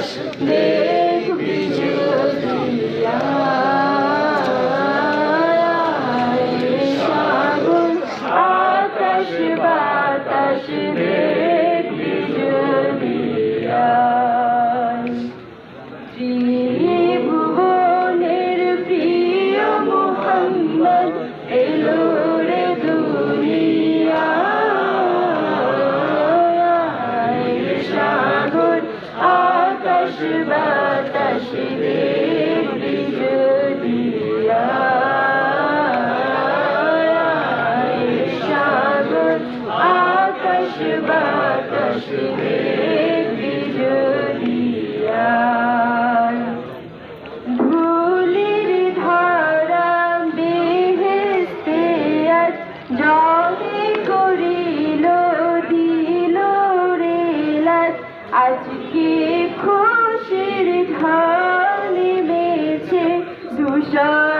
Deus. আকাশ বাতাস যদি সাগর আকাশ বাতাস আজকে খুশির ঢাল নেমেছে ধূসর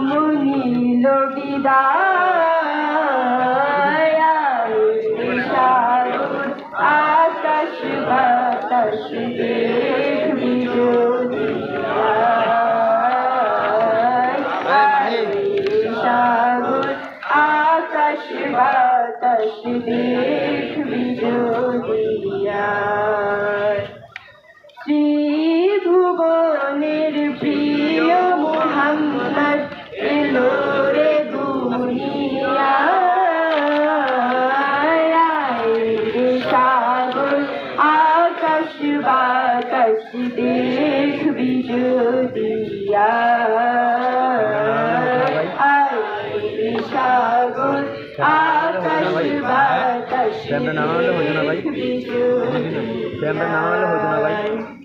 জুলুম নীল বিদায় আকাশ বাতাস দেখবি সাগর আকাশ বাতাস দেখবি বাতাস ক্যামেরা নামালে হতো না ভাই? দেখবি ক্যামেরা নামালে হতো না ভাই? যদিয়া